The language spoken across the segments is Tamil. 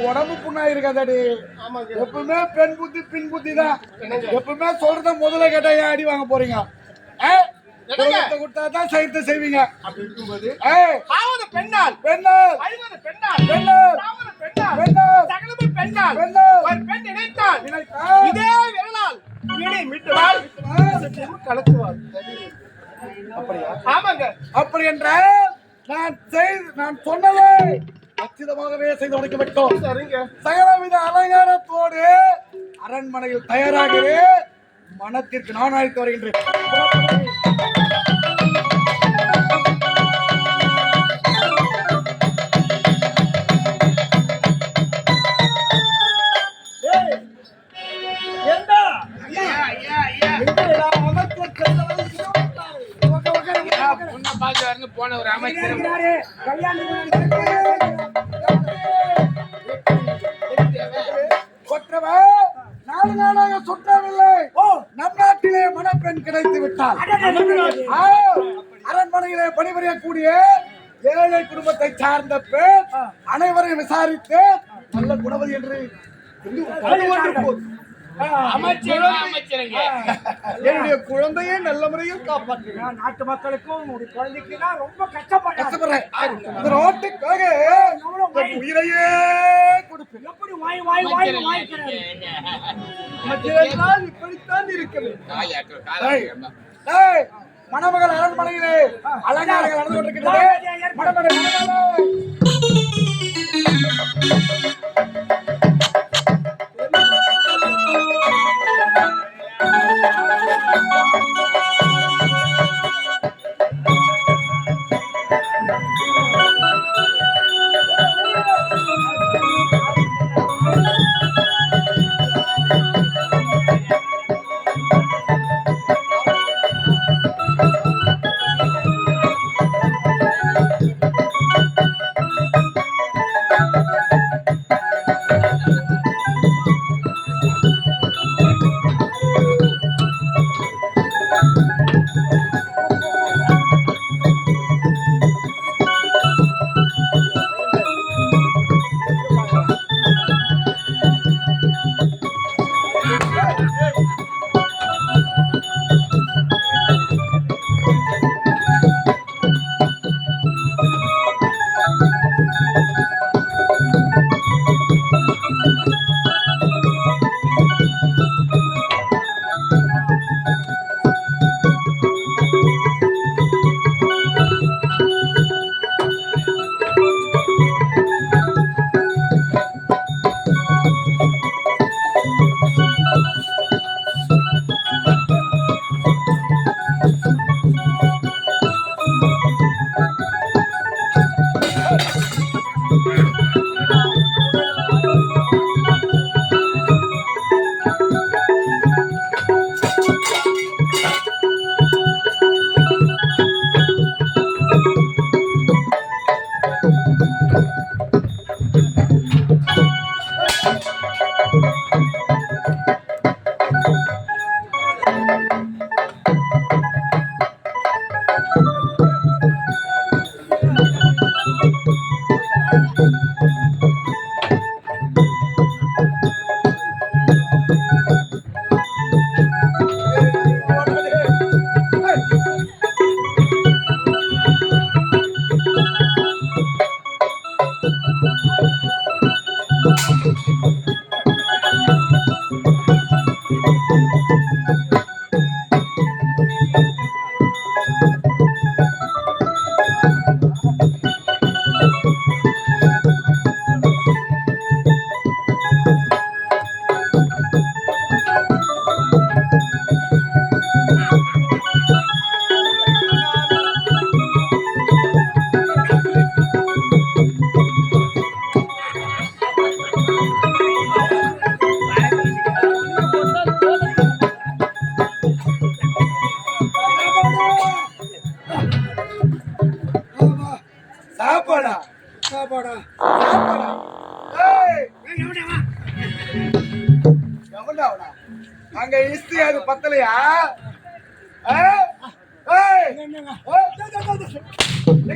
உடம்பு புண்ணா இருக்காதாடி. எப்பவுமே பெண் புத்தி பின் புத்தி தான். எப்பவுமே சொல்றத முதல்ல கேட்டா ஏன் அடி வாங்க போறீங்க? ஏ? குடும்பத்தை கொடுத்தா தான் செய்யறத செய்வீங்க. பெண்ணால் பெண்ணால். பெண்ணால் பெண்ணால். பெண்ணால் பெண்ணால். பெண்ணால் பெண் நினைத்தால் இதே விரலால் இடி மிட்டுவாள். கலக்குவாள் அப்படியா? ஆமாங்க. அப்படி என்றால் நான் செய்து நான் சொன்னதை கச்சிதமாகவே செய்து முடிக்க விட்டோம் சரிங்க. சகலவித அலங்காரத்தோடு அரண்மனையில் தயாராகிறேன் மனத்திற்கு நான் அழைத்து வருகின்றேன். போன ஒரு அமைச்சர். அரண்மனையிலே பணிபுரியக்கூடிய ஏழை குடும்பத்தை சார்ந்த பெண் அனைவரையும் விசாரித்து நல்ல குணவதி என்று என்னுடைய குழந்தையை நல்ல முறையில் காப்பாற்றுகிறேன் நாட்டு மக்களுக்கும் ஒரு குழந்தைக்கு தான் ரொம்ப கஷ்டப்படுறாங்க கஷ்டப்படுறேன். ரோட்டுக்காக உயிரையே கொடுப்பேன். எப்படி வாய் இப்படித்தான் இருக்க மணமகள் அரண்மனையிலே அலங்காரங்கள் நடந்து கொண்டிருக்கிறது மணமகள் மணமகள் சாப்பாடா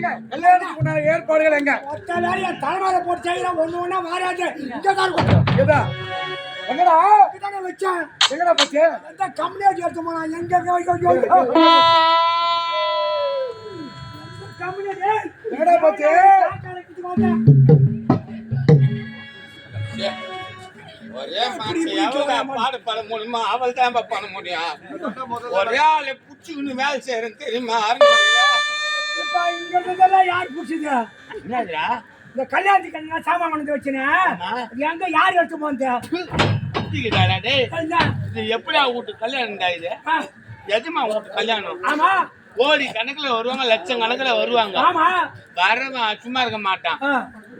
எங்க? கல்யாணத்துக்கு உண்டான ஏற்பாடுகள் எங்க? ஒத்த வேலையை தலைமையில போட்டு செய்யறேன் ஒண்ணு ஒண்ணா மாறாது இங்க தான் இருக்கும். எதா? எங்கடா? இதானே வச்சேன். எங்கடா போச்சு? எந்த கம்யூனிட்டி எடுத்து போனா எங்க கம்யூனிட்டி எங்கடா போச்சு? ஒரே மாசம் எவ்வளவு பாடு பாட முடியுமா அவள் தான் பண்ண முடியும். ஒரே ஆளை புடிச்சுக்கின்னு வேலை செய்யறேன் தெரியுமா? இப்ப இங்க இருந்ததெல்லாம் யார் புடிச்சது என்னதுடா? இந்த கல்யாணத்துக்கு சாமான் கொண்டு வச்சுனேன். எங்க யார் எடுத்து என்ன? இது எப்படியா வீட்டு கல்யாணம்டா இது? ஆ, எஜமா வீட்டு கல்யாணம். ஆமா. கோடி கணக்குல வருவாங்க லட்சம் கணக்குல வருவாங்க. ஆமா. வரவன் சும்மா இருக்க மாட்டான்.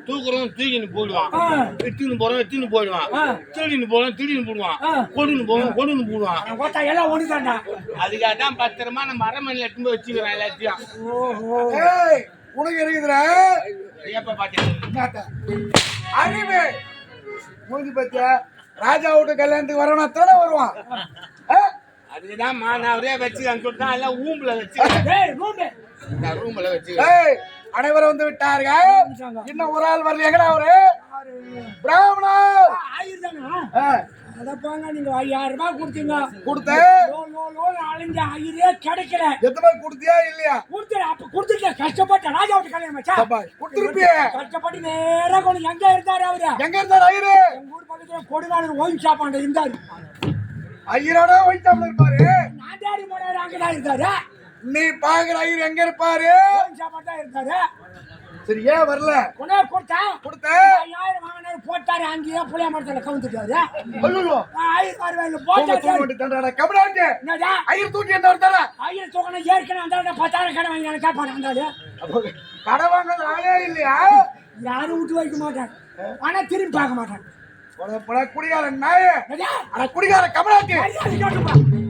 தூக்குறவன் தூக்கின்னு போடுவான் ஆ. எத்தின்னு போறவன் எத்தின்னு போயிடுவான். திருடின்னு போறவன் திருடின்னு போடுவான். கொடுன்னு போவன் கொடுன்னு போடுவான். எல்லாம் ஒண்ணுதான்டா அதுக்காக தான் பத்திரமா நம்ம அரண்மனையில எடுத்து போய் வச்சுக்கிறோம் எல்லாத்தையும். ஓஹோ. ஏய் உனக்கு இருக்குதுடா. எப்ப பாத்தீங்க? அறிவு மூஞ்சி பத்தியா? ராஜா வீட்டு கல்யாணத்துக்கு வரவனா தானே வருவான்? அதுக்குதான் நான் ஒரே வச்சுக்கிறேன். சொல்லிட்டு தான் எல்லாம் ஊம்புல வச்சுக்கிறேன். நான் ரூம்ல வச்சுக்கிறேன். ஏய் அனைவரும் வந்து விட்டார்கள். இன்னும் ஒரு ஆள் வரல. எங்கடா அவரு? பிராமணர். ஆயிரம் ஆ, அத போங்க நீங்க ஐயாயிரம் ரூபாய் கொடுத்தீங்க. கொடுத்த லோ லோ லோ அலைஞ்ச ஐயரே கிடைக்கல. எத்தனை கொடுத்தியா இல்லையா? கொடுத்து அப்ப கொடுத்துருக்க. கஷ்டப்பட்ட ராஜா விட்டு கல்யாணம் சபாஷ். கொடுத்திருப்பியே. கஷ்டப்பட்டு நேரா கொண்டு எங்க இருந்தாரு அவரு? எங்க இருந்தார் ஐயரு எங்க ஊர் பக்கத்துல கொடுங்காலூர் ஓய்வு சாப்பாண்டு இருந்தாரு. ஐயரோட ஒயிட்டாப்ல இருப்பாரு. நாட்டாடி போனாரு அங்கதான் இருந்தாரு. நீ பாக்குற ஐயர் எங்க இருப்பாரு? இருந்தாரு சரி ஏன் வரல? கொண்டா கொடுத்தா? கொடுத்த ஐயாயிரம் வாங்கினாரு போட்டாரு அங்கேயே புளிய மரத்துல கவுந்துட்டாரு. ஐயோ ஆயிரம் ரூபாய் தூங்க தூங்க போட்டாரு என்னடா? ஐயர் தூக்கி என்ன தர ஐயர் தூக்கணும் ஏற்கனவே அந்த பத்தாயிரம் கடை வாங்கி கேட்பாரு வந்தாரு. கடை வாங்குறது ஆளே இல்லையா? யாரும் விட்டு வைக்க மாட்டாங்க ஆனா திரும்பி பார்க்க மாட்டாங்க குடிகாரன் நாய. குடிகார. ஆளை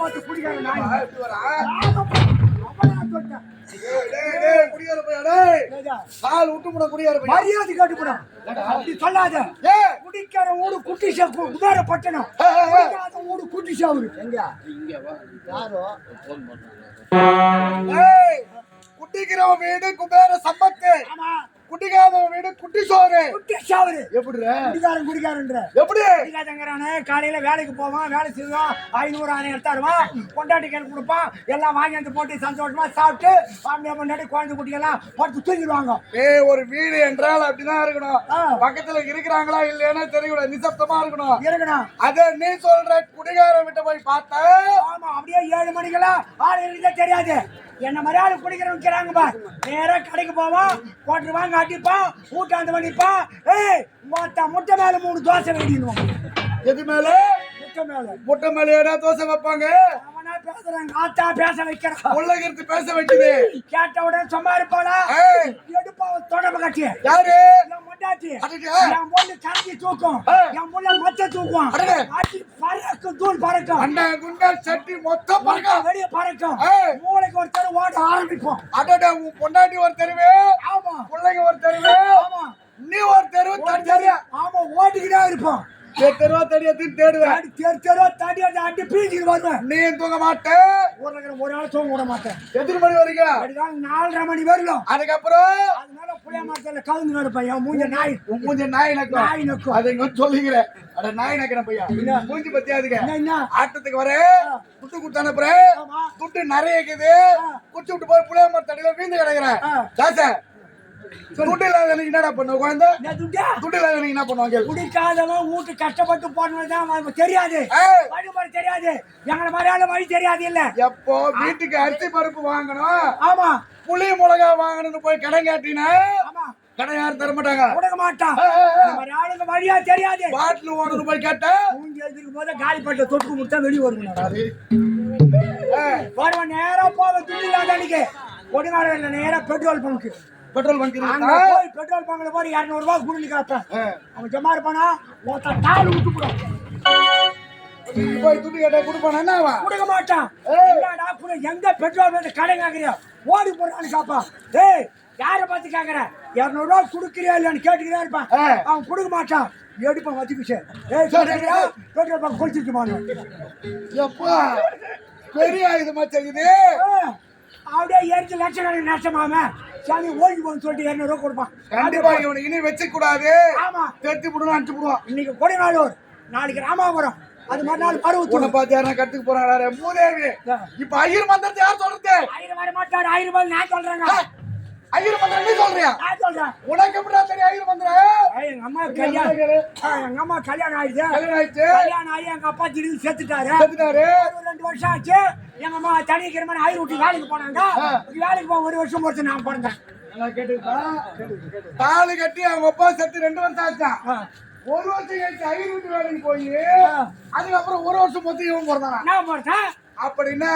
பார்த்து குடிக்கார நாய். கால் விட்டு போட குடிகார பையா. மரியாதை கேட்டுப்பா. அப்படி சொல்லாத. ஏய், குடிக்கார ஊடு குட்டி சேப்பு குமார பட்டணம். ஊடு குட்டி சேவரு ஏய், குடிக்கிறவன் வீடு குபேர சம்பத்து. குடிக்காதவன் வீடு குட்டி சோறு. குட்டி சேவரு எப்படிடா குடிக்காரன் குடிக்காரன்ற எப்படி? குடிக்காதங்கிறானே காலையில வேலைக்கு போவான் வேலை செய்வான் ஐநூறு ஆயிரம் எடுத்தாருவான் கொண்டாட்டி கேள்வி கொடுப்பான் எல்லாம் வாங்கி வந்து போட்டு சந்தோஷமா சாப்பிட்டு ஃபேமிலியா முன்னாடி குழந்தை குட்டிகள்லாம் படுத்து தூங்கிடுவாங்க. ஏய் ஒரு வீடு என்றால் அப்படிதான் இருக்கணும். பக்கத்துல இருக்கிறாங்களா இல்லையானு தெரியக்கூடாது. நிசப்தமா இருக்கணும். இருக்கணும். அத நீ சொல்ற குடிகாரன் விட்டு போய் பார்த்தா ஆமா அப்படியே ஏழு மணிக்கெல்லாம் ஆள் இருந்தா தெரியாது. என்ன மாதிரி ஆளு குடிக்கிறவங்க இருக்கிறாங்க பா நேரா கடைக்கு போவான் போட்டுருவாங்க அடிப்பான் ஊட்டாந்து பண்ணிப்பான் ஏய் மொத்த முட்டை மேல மூணு தோசை வெடிடுவான் எது மேல? முட்டை மேல. முட்டை மேலேடா தோசை வைப்பாங்க? அவனா பேசுறாங்க ஆத்தா பேச வைக்கிறான். உள்ளகிருத்து பேச வைக்குது. கேட்ட உடனே சும்மா இருப்பாளா? எடுப்பா தொடர்பு கட்டி யாரு? என் தூக்கும். என் புள்ள மொத்த தூக்கும். பறக்கும் தூள் பறக்கும். அண்ணா குண்டல் சட்டி மொத்தம் பறக்கும். வெளியே பறக்கும். மூளைக்கு ஒருத்தர் ஓட ஆரம்பிப்போம். அடடா உன் பொண்டாட்டி ஒரு தெருவு. ஆமா. பிள்ளைங்க ஒரு தெருவு. ஆமா. நீ ஒரு தெருவு தனி தெருவு ஆமா ஓட்டிக்கிட்டே இருப்போம். தெருவா தடியத்தையும் தேடுவேன். தெரு தெருவா தடி அடி அடி பீச்சிட்டு வருவேன். நீ தூங்க மாட்ட ஒரு இருக்கிற ஒரு ஆள் தூங்க விட மாட்டேன். எத்தனை மணி வரைக்கும்? அப்படிதான் நாலரை மணி வரலாம். அதுக்கப்புறம்? அதனால புளிய மரத்துல கவுந்து கிடப்பேன். என் மூஞ்ச நாய். மூஞ்சி நாய் நக்கும். நாய் நக்கும். அதை இங்க அட நாய் நக்கின பையா. மூஞ்சி பத்தி அதுக்கு ஆட்டத்துக்கு வர துட்டு கொடுத்து அனுப்புற ஆமா. துட்டு நிறைய இருக்குது. குச்சி விட்டு போய் புளிய மரத்தடியில வீந்து கிடக்குறேன். துட்டு இல்லாத என்னடா பண்ணுவ குழந்தை துட்டா இல்லாத என்ன பண்ணுவாங்க குடிக்காதவன் வீட்டு கஷ்டப்பட்டு அவனுக்கு தெரியாது. வழிமுறை தெரியாது. எங்களை மாதிரியான வழி தெரியாது இல்ல. எப்போ வீட்டுக்கு அரிசி பருப்பு வாங்கணும்? ஆமா. புளி மிளகா வாங்கணும்னு போய் கடன் கேட்டீங்கன்னா ஆமா. கடன் யாரும் தர மாட்டாங்க. கொடுக்க மாட்டான். ஆளுங்க வழியா தெரியாது. பாட்டில் ஓடணும் போய் கேட்டா? மூஞ்சி எழுதிருக்கும் போது காலி பட்ட தொட்டு முட்டா வெளியே ஏய், வருவன் நேரா போவ துணி இல்லாத அன்னைக்கு கொடுங்கால நேரா பெட்ரோல் பங்க் பெட்ரோல் பங்க் அங்க போய் பெட்ரோல் பங்க்ல போய் இருநூறு ரூபாய் குடிச்சு காப்பேன் அவன் ஜமா இருப்பானா? ஒருத்த தாள் விட்டு போடும் போய் துட்டு கேட்டா கொடுப்பானா? கொடுக்க மாட்டான். எங்க பெட்ரோல் வந்து கடை கேக்குறியா ஓடி போடுறான்னு காப்பா. ஏய் யார பார்த்து கேக்குற? இருநூறு ரூபாய் குடுக்கறியா இருப்பான். அவன் கொடுக்க மாட்டான். எடுப்பான் வச்சுக்கிச்சு. ஏய் சொல்றியா பெட்ரோல் பங்க் போனோம் எப்பா? பெரிய ஆயுதமா செய்யுது அப்படியே எரிஞ்சு லட்சக்கணக்கு நஷ்டமாம சாமி ஓடி போன்னு சொல்லிட்டு இரநூறு ரூபா கொடுப்பான். கண்டிப்பா இவனுக்கு இனி வச்சு கூடாது ஆமா. தெத்தி விடணும் அனுப்பிச்சு விடுவான். இன்னைக்கு கொடிநாளூர். நாளைக்கு ராமாபுரம். அது மறுநாள் பருவத்தூர். பார்த்து யாரா கத்துக்கு போறாங்க மூதேவி. இப்ப ஐயர் மந்திரத்தை யார் சொல்றது? வர மாட்டாரு. ஆயிரம் ரூபாய் நான் சொல்றேங்க. ஐயர் மந்திரம் நீ சொல்றியா? நான் சொல்றேன். உனக்கு எப்படிடா தெரியும் ஐயர் மந்திரம் ஏய், எங்க அம்மா கல்யாணம் எங்க அம்மா கல்யாணம் ஆயிடுச்சு. கல்யாணம் ஆயிடுச்சு. கல்யாணம் ஆகி எங்க அப்பா திடீர்னு செத்துட்டாரு. செத்துட்டாரு. ஒரு ரெண்டு வருஷம் ஆச்சு. எங்க அம்மா தனி கிரமன் ஆயிரம் விட்டு வேலைக்கு போனாங்க. வேலைக்கு போக ஒரு வருஷம் பொறுத்து நான் பிறந்தேன். தாலி கட்டி அவங்க அப்பா செத்து ரெண்டு வருஷம் ஆச்சான் ஒரு வருஷம் கழிச்சு ஐயர் வீட்டு வேலைக்கு போய் அதுக்கப்புறம் ஒரு வருஷம் மொத்தம் இவன் பிறந்தானா. நான் பிறந்தேன். அப்படின்னா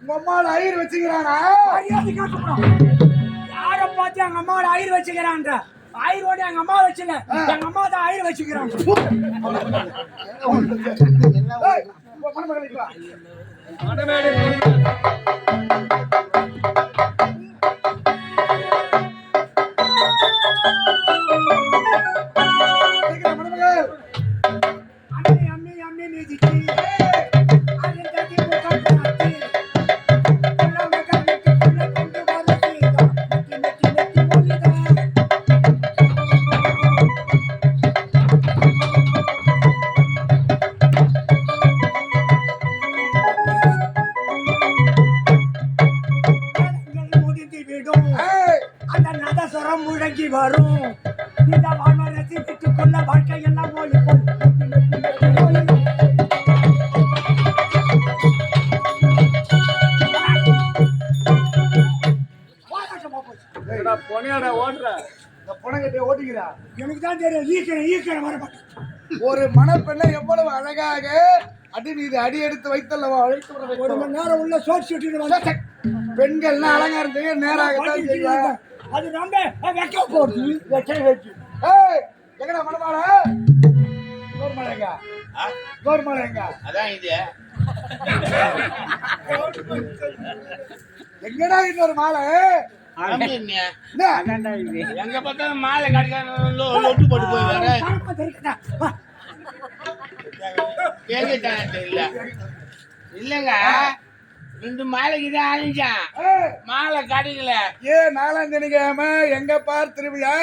உங்க அம்மாவோட ஐயர் வச்சுக்கிறானா? யாரை பார்த்து எங்க அம்மாவோட ஆயிரம் வச்சுக்கிறான்ற? ஆயிரோட எங்க அம்மா வச்சுல. எங்க அம்மா தான் ஆயிரம் வச்சுக்கிறாங்க. ஏய், பொனையாட ஓடுற. இந்த புனகட்டையை ஓட்டிக்கிறா. எனக்கு தான் தெரியும் ஈக்கிறேன் ஈக்கிறேன் வரமாட்டேன் ஒரு மணப்பெண்ணை எவ்வளவு அழகாக அடி மீது அடி எடுத்து வைத்தல்லவா? அழைத்து வர ஒரு. மணி நேரம் உள்ள சோட் வந்து பெண்கள்லாம் அலங்காரம் செய்ய நேராகத்தான் செய்வாங்க அது ரொம்ப வெக்க போகுது வெக்க வச்சு ஏய், எங்கடா மணமால கோர்மலைங்க. ஆ? கோர்மலைங்க. அதான் இது. எங்கடா இன்னொரு மாலை? எங்க பார்த்தாலும் மாலை கிடைக்காத லொட்டு போட்டு போய் வேற. தெரியல இல்லங்க. ரெண்டு மாலைக்கு தான் அழிஞ்சான் மாலை கிடைக்கல ஏன் நாலாம் சனிக்கிழமை எங்க பார் திருவிழா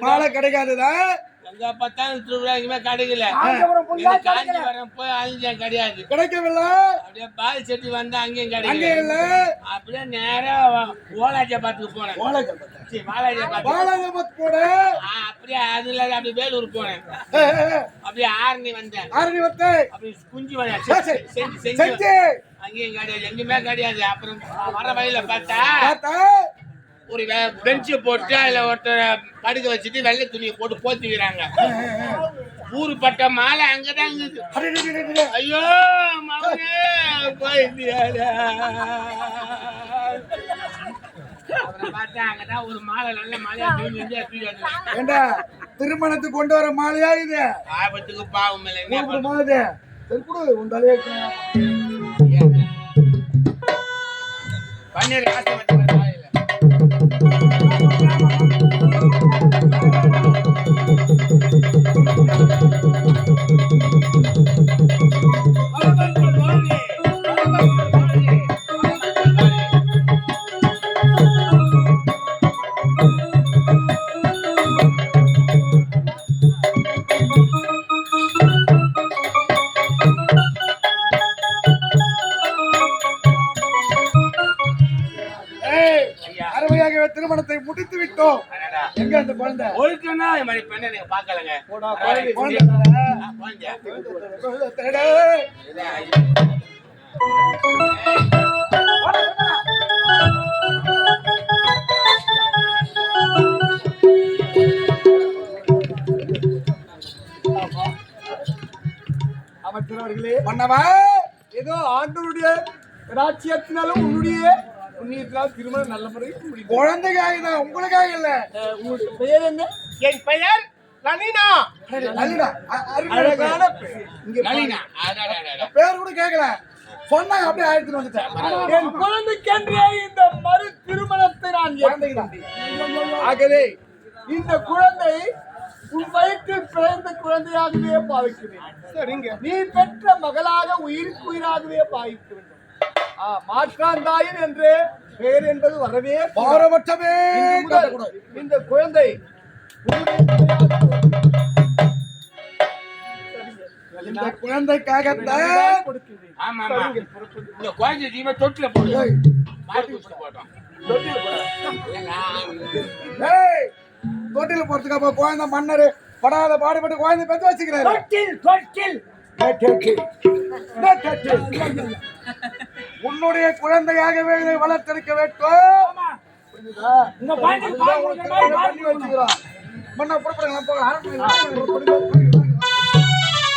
மாலை கிடைக்காதுதா? எங்க பார்த்தாலும் திருவிழா எங்கேயுமே கிடைக்கல. காஞ்சிபுரம் போய் அழிஞ்சேன் கிடையாது. கிடைக்கவில்லை. அப்படியே பால் செட்டி வந்து அங்கேயும் அங்கே கிடைக்கல இல்ல. அப்படியே நேரா ஓலாஜாபாத்துக்கு போனேன். வாலாஜாபாத் பாலாஜபத் போட ஆ, அப்படியே அதுல அப்படியே வேலூர் போனேன். அப்படியே ஆரணி வந்தேன். ஆரணி அப்படி குஞ்சு வந்தேன். செஞ்சு செஞ்சு செஞ்சு. அங்கேயும் கிடையாது எங்கேயுமே கிடையாது. அப்புறம் வர வழியில பார்த்தா பார்த்தா? ஒரு பெஞ்சு போட்டு அதுல ஒருத்தர் படுக்க வச்சுட்டு வெள்ளை துணியை போட்டு போத்திக்கிறாங்க. ஊரு பட்ட மாலை அங்கதான் இருக்குது. ஐயோ மகனே. ஏண்டா திருமணத்துக்கு கொண்டு வர மாலையா இது? ஆபத்துக்கு பாவம் இல்லை. சரி கொடு உன் தலையை பன்னீர் ஆசை நீங்க குழந்தை. ஐயோ. அமைச்சர் அவர்களே மன்னவா ஏதோ ஆண்டவருடைய ராட்சியத்தினாலும் உன்னுடைய புண்ணியத்தினால் திருமணம் நல்ல முறையில் குழந்தைக்காக தான் உங்களுக்காக இல்ல. அஹ், உங்களுடைய பெயர் என்ன? என் பெயர் லலினா அழகான பேர். கூட கேட்கல சொன்னாங்க அப்படியே ஆயிரத்தி வந்துட்டேன் என் குழந்தைக்கென்றே இந்த மறு திருமணத்தை நான். ஏற்படுத்தினேன். ஆகவே இந்த குழந்தை உன் வயிற்றில் பிறந்த குழந்தையாகவே பாவிக்கிறேன் சரிங்க நீ பெற்ற மகளாக உயிருக்கு உயிராகவே பாவிக்க வேண்டும் ஆ, மாற்றாந்தாயின் என்று பெயர் என்பது வரவே. பாரபட்சமே. இந்த குழந்தை இந்த குழந்தைக்காகத்தான் கொடுக்கிறேன். ஆமா ஆமா. இந்த குழந்தை ஜீவ தொட்டில போடு. தொட்டில் போடு. ஏய், தொட்டில போறதுக்கு அப்ப குழந்தை மன்னரு படாத பாடுபட்டு குழந்தை பெத்து வச்சுக்கிறாரு. தொட்டில் தொட்டில். உன்னுடைய குழந்தையாகவே இதை வளர்த்தெடுக்க வேண்டும். பண்ணி. மன்னா புறப்படுங்க, போகலாம்.